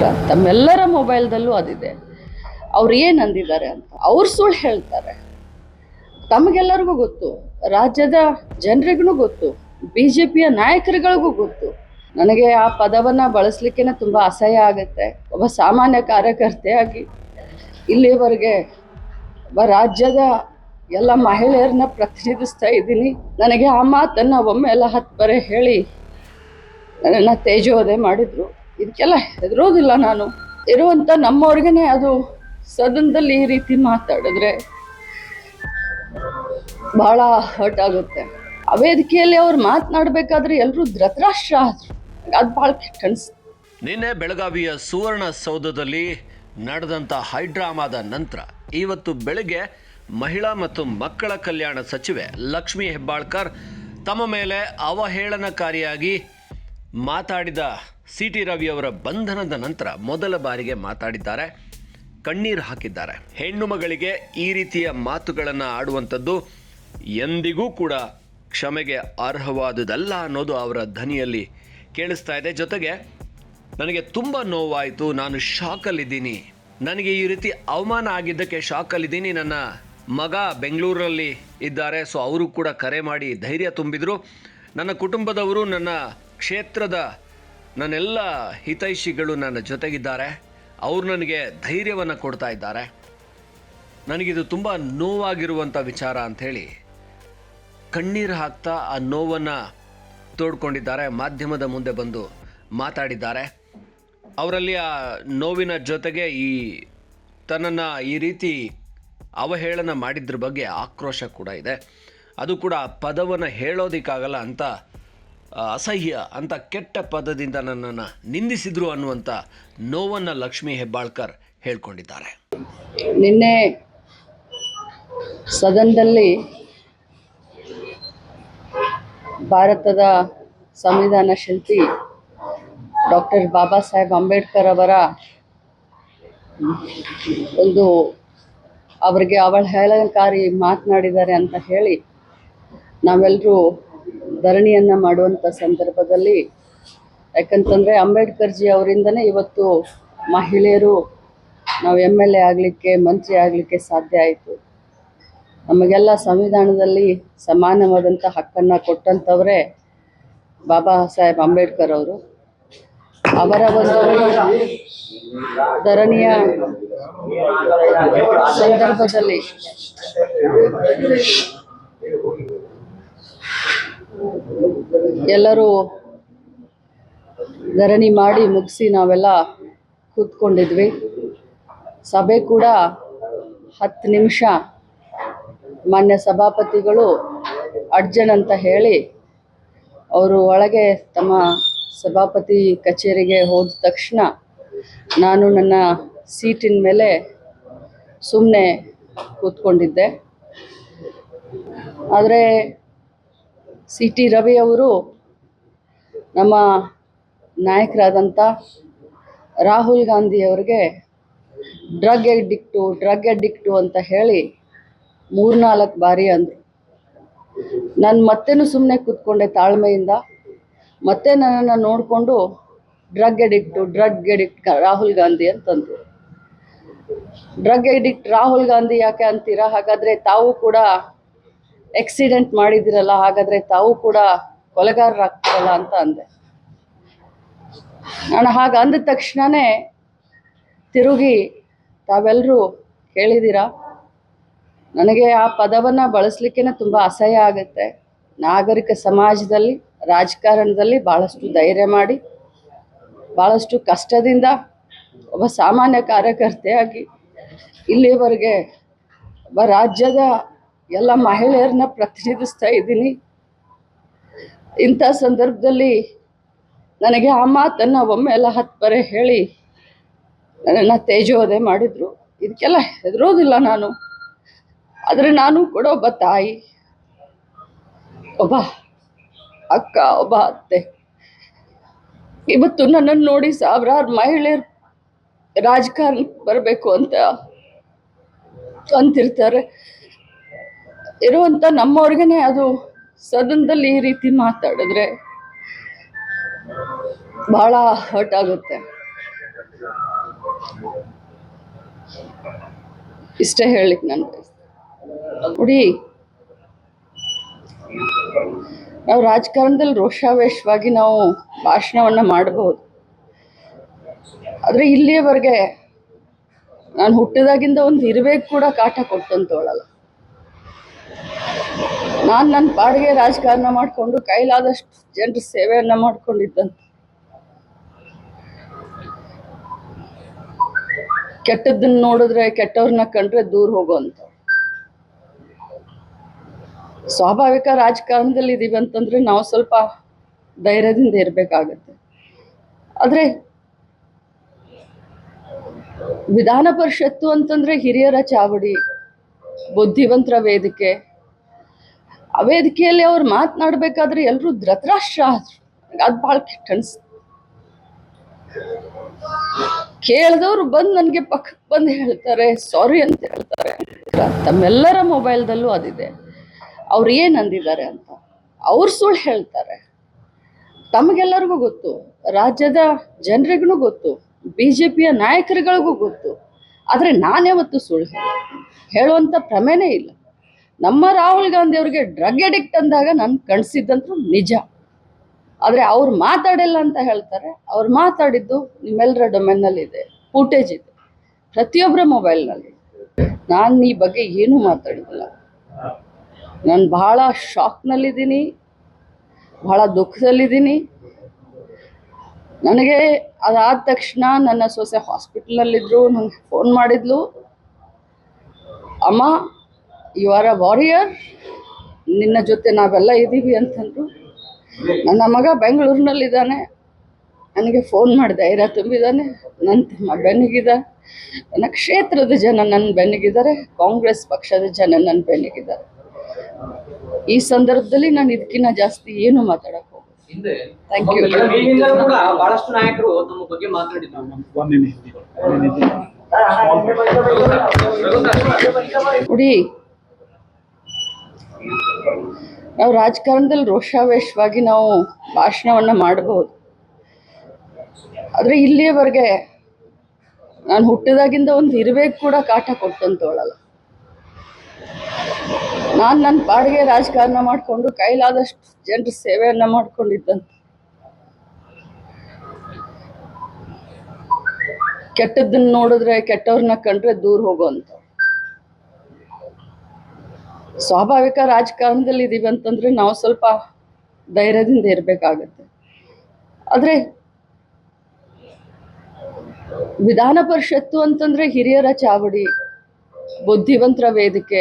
ತಮ್ಮೆಲ್ಲರ ಮೊಬೈಲ್ದಲ್ಲೂ ಅದಿದೆ. ಅವ್ರು ಏನು ಅಂದಿದ್ದಾರೆ ಅಂತ. ಅವ್ರು ಸುಳ್ಳು ಹೇಳ್ತಾರೆ. ತಮಗೆಲ್ಲರಿಗೂ ಗೊತ್ತು. ರಾಜ್ಯದ ಜನರಿಗೂ ಗೊತ್ತು. ಬಿ ಜೆ ಪಿಯ ನಾಯಕರುಗಳಿಗೂ ಗೊತ್ತು. ನನಗೆ ಆ ಪದವನ್ನು ಬಳಸಲಿಕ್ಕೆ ತುಂಬ ಅಸಹ್ಯ ಆಗುತ್ತೆ. ಒಬ್ಬ ಸಾಮಾನ್ಯ ಕಾರ್ಯಕರ್ತೆಯಾಗಿ ಇಲ್ಲಿವರೆಗೆ ಒಬ್ಬ ರಾಜ್ಯದ ಎಲ್ಲ ಮಹಿಳೆಯರನ್ನ ಪ್ರತಿನಿಧಿಸ್ತಾ ಇದ್ದೀನಿ. ನನಗೆ ಆ ಮಾತನ್ನು ಒಮ್ಮೆ ಎಲ್ಲ ಹತ್ತು ಬರೆ ಹೇಳಿ ನನ್ನ ತೇಜೋವಧೆ ಮಾಡಿದ್ರು. ಇದಕ್ಕೆಲ್ಲ ಹೆದರೋದಿಲ್ಲ ನಾನು. ಇರುವಂಥ ನಮ್ಮವ್ರಿಗೇನೆ ಅದು ಸದನದಲ್ಲಿ ಈ ರೀತಿ ಮಾತಾಡಿದ್ರೆ ಬಹಳ ಹರ್ಟ್ ಆಗುತ್ತೆ. ಆ ವೇದಿಕೆಯಲ್ಲಿ ಅವ್ರು ಮಾತನಾಡಬೇಕಾದ್ರೆ ಎಲ್ಲರೂ ಧೃತರಾಷ್ಟ್ರ ಆದ್ರು. ಅದು ಭಾಳ ಕೆಟ್ಟ ನಿನ್ನೆ ಬೆಳಗಾವಿಯ ಸುವರ್ಣ ಸೌಧದಲ್ಲಿ ನಡೆದಂಥ ಹೈಡ್ರಾಮಾದ ನಂತರ ಇವತ್ತು ಬೆಳಗ್ಗೆ ಮಹಿಳಾ ಮತ್ತು ಮಕ್ಕಳ ಕಲ್ಯಾಣ ಸಚಿವೆ ಲಕ್ಷ್ಮಿ ಹೆಬ್ಬಾಳ್ಕರ್ ತಮ್ಮ ಮೇಲೆ ಅವಹೇಳನಕಾರಿಯಾಗಿ ಮಾತಾಡಿದ ಸಿ ಟಿ ರವಿಯವರ ಬಂಧನದ ನಂತರ ಮೊದಲ ಬಾರಿಗೆ ಮಾತಾಡಿದ್ದಾರೆ. ಕಣ್ಣೀರು ಹಾಕಿದ್ದಾರೆ. ಹೆಣ್ಣು ಮಗಳಿಗೆ ಈ ರೀತಿಯ ಮಾತುಗಳನ್ನು ಆಡುವಂಥದ್ದು ಎಂದಿಗೂ ಕೂಡ ಕ್ಷಮೆಗೆ ಅರ್ಹವಾದುದಲ್ಲ ಅನ್ನೋದು ಅವರ ಧ್ವನಿಯಲ್ಲಿ ಕೇಳಿಸ್ತಾ ಇದೆ. ಜೊತೆಗೆ ನನಗೆ ತುಂಬ ನೋವಾಯಿತು. ನಾನು ಶಾಕಲ್ಲಿದ್ದೀನಿ. ನನಗೆ ಈ ರೀತಿ ಅವಮಾನ ಆಗಿದ್ದಕ್ಕೆ ಶಾಕಲ್ಲಿದ್ದೀನಿ. ನನ್ನ ಮಗ ಬೆಂಗಳೂರಲ್ಲಿ ಇದ್ದಾರೆ. ಸೊ, ಅವರು ಕೂಡ ಕರೆ ಮಾಡಿ ಧೈರ್ಯ ತುಂಬಿದರು. ನನ್ನ ಕುಟುಂಬದವರು ನನ್ನ ಕ್ಷೇತ್ರದ ನನ್ನೆಲ್ಲ ಹಿತೈಷಿಗಳು ನನ್ನ ಜೊತೆಗಿದ್ದಾರೆ. ಅವರು ನನಗೆ ಧೈರ್ಯವನ್ನು ಕೊಡ್ತಾ ಇದ್ದಾರೆ. ನನಗಿದು ತುಂಬ ನೋವಾಗಿರುವಂಥ ವಿಚಾರ ಅಂಥೇಳಿ ಕಣ್ಣೀರು ಹಾಕ್ತಾ ಆ ನೋವನ್ನು ತೋಡ್ಕೊಂಡಿದ್ದಾರೆ. ಮಾಧ್ಯಮದ ಮುಂದೆ ಬಂದು ಮಾತಾಡಿದ್ದಾರೆ. ಅವರಲ್ಲಿ ಆ ನೋವಿನ ಜೊತೆಗೆ ಈ ತನ್ನನ್ನು ಈ ರೀತಿ ಅವಹೇಳನ ಮಾಡಿದ್ರ ಬಗ್ಗೆ ಆಕ್ರೋಶ ಕೂಡ ಇದೆ. ಅದು ಕೂಡ ಪದವನ್ನು ಹೇಳೋದಕ್ಕಾಗಲ್ಲ ಅಂತ ಅಸಹ್ಯ ಅಂತ ಕೆಟ್ಟ ಪದದಿಂದ ನನ್ನನ್ನು ನಿಂದಿಸಿದ್ರು ಅನ್ನುವಂಥ ನೋವನ್ನು ಲಕ್ಷ್ಮೀ ಹೆಬ್ಬಾಳ್ಕರ್ ಹೇಳ್ಕೊಂಡಿದ್ದಾರೆ. ನಿನ್ನೆ ಸದನದಲ್ಲಿ ಭಾರತದ ಸಂವಿಧಾನ ಶಿಲ್ಪಿ ಡಾಕ್ಟರ್ ಬಾಬಾ ಸಾಹೇಬ್ ಅಂಬೇಡ್ಕರ್ ಅವರ ಒಂದು ಅವರಿಗೆ ಅವಳ ಅವಹೇಳನಕಾರಿ ಮಾತನಾಡಿದ್ದಾರೆ ಅಂತ ಹೇಳಿ ನಾವೆಲ್ಲರೂ ಧರಣಿಯನ್ನು ಮಾಡುವಂಥ ಸಂದರ್ಭದಲ್ಲಿ ಯಾಕಂತಂದರೆ ಅಂಬೇಡ್ಕರ್ಜಿ ಅವರಿಂದನೇ ಇವತ್ತು ಮಹಿಳೆಯರು ನಾವು ಎಂ ಎಲ್ ಎ ಆಗಲಿಕ್ಕೆ, ಮಂತ್ರಿ ಆಗಲಿಕ್ಕೆ ಸಾಧ್ಯ ಆಯಿತು. ನಮಗೆಲ್ಲ ಸಂವಿಧಾನದಲ್ಲಿ ಸಮಾನವಾದಂಥ ಹಕ್ಕನ್ನು ಕೊಟ್ಟಂಥವರೇ ಬಾಬಾ ಸಾಹೇಬ್ ಅಂಬೇಡ್ಕರ್ ಅವರು. ಅವರ ಒಂದು ಧರಣಿಯ ಸಂದರ್ಭದಲ್ಲಿ ಎಲ್ಲರೂ ಧರಣಿ ಮಾಡಿ ಮುಗಿಸಿ ನಾವೆಲ್ಲ ಕೂತ್ಕೊಂಡಿದ್ವಿ. ಸಭೆ ಕೂಡ ಹತ್ತು ನಿಮಿಷ. ಮಾನ್ಯ ಸಭಾಪತಿಗಳು ಅಡ್ಜನ್ ಅಂತ ಹೇಳಿ ಅವರು ಒಳಗೆ ತಮ್ಮ ಸಭಾಪತಿ ಕಚೇರಿಗೆ ಹೋದ ತಕ್ಷಣ ನಾನು ನನ್ನ ಸೀಟಿನ ಮೇಲೆ ಸುಮ್ಮನೆ ಕೂತ್ಕೊಂಡಿದ್ದೆ. ಆದರೆ ಸಿ ಟಿ ರವಿಯವರು ನಮ್ಮ ನಾಯಕರಾದಂಥ ರಾಹುಲ್ ಗಾಂಧಿ ಅವರಿಗೆ ಡ್ರಗ್ ಎಡಿಕ್ಟು ಡ್ರಗ್ ಎಡಿಕ್ಟು ಅಂತ ಹೇಳಿ ಮೂರ್ನಾಲ್ಕು ಬಾರಿ ಅಂದರು ನಾನು ಮತ್ತೇನು ಸುಮ್ಮನೆ ಕೂತ್ಕೊಂಡೆ ತಾಳ್ಮೆಯಿಂದ. ಮತ್ತೆ ನನ್ನನ್ನು ನೋಡಿಕೊಂಡು drug addict, drug addict Rahul Gandhi ಅಂತಂದರು. ಡ್ರಗ್ ಎಡಿಕ್ಟ್ ರಾಹುಲ್ ಗಾಂಧಿ ಯಾಕೆ ಅಂತೀರಾ? ಹಾಗಾದರೆ ತಾವು ಕೂಡ ಎಕ್ಸಿಡೆಂಟ್ ಮಾಡಿದಿರಲ್ಲ ಹಾಗಾದರೆ ತಾವು ಕೂಡ ಕೊಲೆಗಾರರಾಗ್ತಾರಲ್ಲ ಅಂತ ಅಂದೆ. ನಾನು ಹಾಗೆ ಅಂದ ತಕ್ಷಣವೇ ತಿರುಗಿ ತಾವೆಲ್ಲರೂ ಕೇಳಿದ್ದೀರಾ? ನನಗೆ ಆ ಪದವನ್ನು ಬಳಸಲಿಕ್ಕೆ ತುಂಬ ಅಸಹ್ಯ ಆಗುತ್ತೆ. ನಾಗರಿಕ ಸಮಾಜದಲ್ಲಿ, ರಾಜಕಾರಣದಲ್ಲಿ ಭಾಳಷ್ಟು ಧೈರ್ಯ ಮಾಡಿ ಭಾಳಷ್ಟು ಕಷ್ಟದಿಂದ ಒಬ್ಬ ಸಾಮಾನ್ಯ ಕಾರ್ಯಕರ್ತೆಯಾಗಿ ಇಲ್ಲಿವರೆಗೆ ಒಬ್ಬ ರಾಜ್ಯದ ಎಲ್ಲ ಮಹಿಳೆಯರನ್ನ ಪ್ರತಿನಿಧಿಸ್ತಾ ಇದ್ದೀನಿ. ಇಂಥ ಸಂದರ್ಭದಲ್ಲಿ ನನಗೆ ಆ ಮಾತನ್ನು ಒಮ್ಮೆ ಎಲ್ಲ ಹತ್ತು ಬರೆ ಹೇಳಿ ನನ್ನನ್ನು ತೇಜೋದೆ ಮಾಡಿದರು. ಇದಕ್ಕೆಲ್ಲ ಹೆದರೋದಿಲ್ಲ ನಾನು. ಆದರೆ ನಾನು ಕೂಡ ಒಬ್ಬ ತಾಯಿ, ಒಬ್ಬ ಅಕ್ಕ, ಒಬ್ಬ ಅತ್ತೆ. ಇವತ್ತು ನನ್ನನ್ನು ನೋಡಿ ಸಾವಿರಾರು ಮಹಿಳೆಯರು ರಾಜಕಾರಣಕ್ಕೆ ಬರಬೇಕು ಅಂತ ಅಂತಿರ್ತಾರೆ. ಇರುವಂಥ ನಮ್ಮವ್ರಿಗೆ ಅದು ಸದನದಲ್ಲಿ ಈ ರೀತಿ ಮಾತಾಡಿದ್ರೆ ಬಹಳ ಹರ್ಟ್ ಆಗುತ್ತೆ. ಇಷ್ಟೇ ಹೇಳಿಕ್ ನಾನು. ನೋಡಿ, ನಾವು ರಾಜಕಾರಣದಲ್ಲಿ ರೋಷಾವೇಶವಾಗಿ ನಾವು ಭಾಷಣವನ್ನ ಮಾಡಬಹುದು. ಆದರೆ ಇಲ್ಲಿಯವರೆಗೆ ನಾನು ಹುಟ್ಟಿದಾಗಿಂದ ಒಂದು ಇರುವೆ ಕೂಡ ಕಾಟ ಕೊಟ್ಟಂತವಳಲ್ಲ. ನಾನು ನನ್ನ ಪಾಡಿಗೆ ರಾಜಕಾರಣ ಮಾಡಿಕೊಂಡು ಕೈಲಾದಷ್ಟು ಜನರ ಸೇವೆಯನ್ನ ಮಾಡ್ಕೊಂಡಿದ್ದಂತ. ಕೆಟ್ಟದ್ದನ್ನ ನೋಡಿದ್ರೆ ಕೆಟ್ಟವ್ರನ್ನ ಕಂಡ್ರೆ ದೂರ ಹೋಗೋಂತ. ಸ್ವಾಭಾವಿಕ ರಾಜಕಾರಣದಲ್ಲಿ ಇದೀವಿ ಅಂತಂದ್ರೆ ನಾವು ಸ್ವಲ್ಪ ಧೈರ್ಯದಿಂದ ಇರಬೇಕಾಗತ್ತೆ. ಆದರೆ ವಿಧಾನ ಪರಿಷತ್ತು ಅಂತಂದ್ರೆ ಹಿರಿಯರ ಚಾವಡಿ, ಬುದ್ಧಿವಂತರ ವೇದಿಕೆ ಆ ವೇದಿಕೆಯಲ್ಲಿ ಅವ್ರು ಮಾತನಾಡ್ಬೇಕಾದ್ರೆ ಎಲ್ಲರೂ ಧೃತರಾಷ್ಟ್ರ ಅದು ಭಾಳ ಕೆಟ್ಟ ಅನ್ಸ್ತು. ಕೇಳಿದವ್ರು ಬಂದು ನನಗೆ ಪಕ್ಕಕ್ಕೆ ಬಂದು ಹೇಳ್ತಾರೆ, ಸಾರಿ ಅಂತ ಹೇಳ್ತಾರೆ. ತಮ್ಮೆಲ್ಲರ ಮೊಬೈಲ್ದಲ್ಲೂ ಅದಿದೆ. ಅವ್ರು ಏನು ಅಂದಿದ್ದಾರೆ ಅಂತ. ಅವ್ರು ಸುಳ್ಳು ಹೇಳ್ತಾರೆ. ತಮಗೆಲ್ಲರಿಗೂ ಗೊತ್ತು. ರಾಜ್ಯದ ಜನರಿಗೂ ಗೊತ್ತು. ಬಿ ಜೆ ಪಿಯ ನಾಯಕರುಗಳಿಗೂ ಗೊತ್ತು. ಆದರೆ ನಾನ್ಯಾವತ್ತೂ ಸುಳ್ಳು ಹೇಳ ಹೇಳುವಂಥ ಪ್ರಮೇನೇ ಇಲ್ಲ. ನಮ್ಮ ರಾಹುಲ್ ಗಾಂಧಿ ಅವ್ರಿಗೆ ಡ್ರಗ್ ಎಡಿಕ್ಟ್ ಅಂದಾಗ ನಾನು ಕಣಿಸಿದ್ದಂತೂ ನಿಜ. ಆದರೆ ಅವ್ರು ಮಾತಾಡಿಲ್ಲ ಅಂತ ಹೇಳ್ತಾರೆ. ಅವ್ರು ಮಾತಾಡಿದ್ದು ನಿಮ್ಮೆಲ್ಲರ ಡೊಮೆನ್ನಲ್ಲಿ ಇದೆ. ಫೂಟೇಜ್ ಇದೆ. ಪ್ರತಿಯೊಬ್ಬರ ಮೊಬೈಲ್ನಲ್ಲಿ ನಾನು ಈ ಬಗ್ಗೆ ಏನೂ ಮಾತಾಡಿಲ್ಲ. ನಾನು ಬಹಳ ಶಾಕ್ನಲ್ಲಿದ್ದೀನಿ ಬಹಳ ದುಃಖದಲ್ಲಿದ್ದೀನಿ. ನನಗೆ ಅದಾದ ತಕ್ಷಣ ನನ್ನ ಸೊಸೆ ಹಾಸ್ಪಿಟಲ್ನಲ್ಲಿದ್ದರು ನನಗೆ ಫೋನ್ ಮಾಡಿದ್ಲು. ಅಮ್ಮ ಯು ಆರ್ ಅ ವಾರಿಯರ್ ನಿನ್ನ ಜೊತೆ ನಾವೆಲ್ಲ ಇದ್ದೀವಿ ಅಂತಂದರು. ನನ್ನ ಮಗ ಬೆಂಗಳೂರಿನಲ್ಲಿದ್ದಾನೆ. ನನಗೆ ಫೋನ್ ಮಾಡಿದೆ ಧೈರ್ಯ ತುಂಬಿದ್ದಾನೆ ನನ್ನ ತಮ್ಮ ಬೆನ್ನಿಗಿದ. ನನ್ನ ಕ್ಷೇತ್ರದ ಜನ ನನ್ನ ಬೆನ್ನಿಗಿದ್ದಾರೆ. ಕಾಂಗ್ರೆಸ್ ಪಕ್ಷದ ಜನ ನನ್ನ ಬೆನ್ನಿಗಿದ್ದಾರೆ. ಈ ಸಂದರ್ಭದಲ್ಲಿ ನಾನು ಇದಕ್ಕಿಂತ ಜಾಸ್ತಿ ಏನು ಮಾತಾಡಕ್ಕೆ ಹೋಗಲ್ಲ. ಹಿಂದೆ ಥ್ಯಾಂಕ್ ಯು ಹಿಂದಿನಿಂದಲೂ ಕೂಡ ಬಹಳಷ್ಟು ನಾಯಕರು ತಮ್ಮ ಬಗ್ಗೆ ಮಾತನಾಡಿದ್ರು One ನಾವು ರಾಜಕಾರಣದಲ್ಲಿ ರೋಷಾವೇಶವಾಗಿ ನಾವು ಭಾಷಣವನ್ನು ಮಾಡಬಹುದು. ಆದರೆ ಇಲ್ಲಿಯವರೆಗೆ ನಾನು ಹುಟ್ಟಿದಾಗಿಂದ ಒಂದು ಇರುವೆಗೆ ಕೂಡ ಕಾಟ ಕೊಟ್ಟಂತವಳಲ್ಲ. ನಾನು ನನ್ನ ಪಾಡಿಗೆ ರಾಜಕಾರಣ ಮಾಡಿಕೊಂಡು ಕೈಲಾದಷ್ಟು ಜನರ ಸೇವೆಯನ್ನು ಮಾಡ್ಕೊಂಡಿದ್ದಂತ. ಕೆಟ್ಟದ್ದನ್ನು ನೋಡಿದ್ರೆ ಕೆಟ್ಟವ್ರನ್ನ ಕಂಡ್ರೆ ದೂರ ಹೋಗೋಂತ ಸ್ವಾಭಾವಿಕ ರಾಜಕಾರಣದಲ್ಲಿ ಇದ್ದೀವಿ ಅಂತಂದ್ರೆ ನಾವು ಸ್ವಲ್ಪ ಧೈರ್ಯದಿಂದ ಇರಬೇಕಾಗತ್ತೆ. ಆದರೆ ವಿಧಾನ ಪರಿಷತ್ತು ಅಂತಂದ್ರೆ ಹಿರಿಯರ ಚಾವಡಿ ಬುದ್ಧಿವಂತರ ವೇದಿಕೆ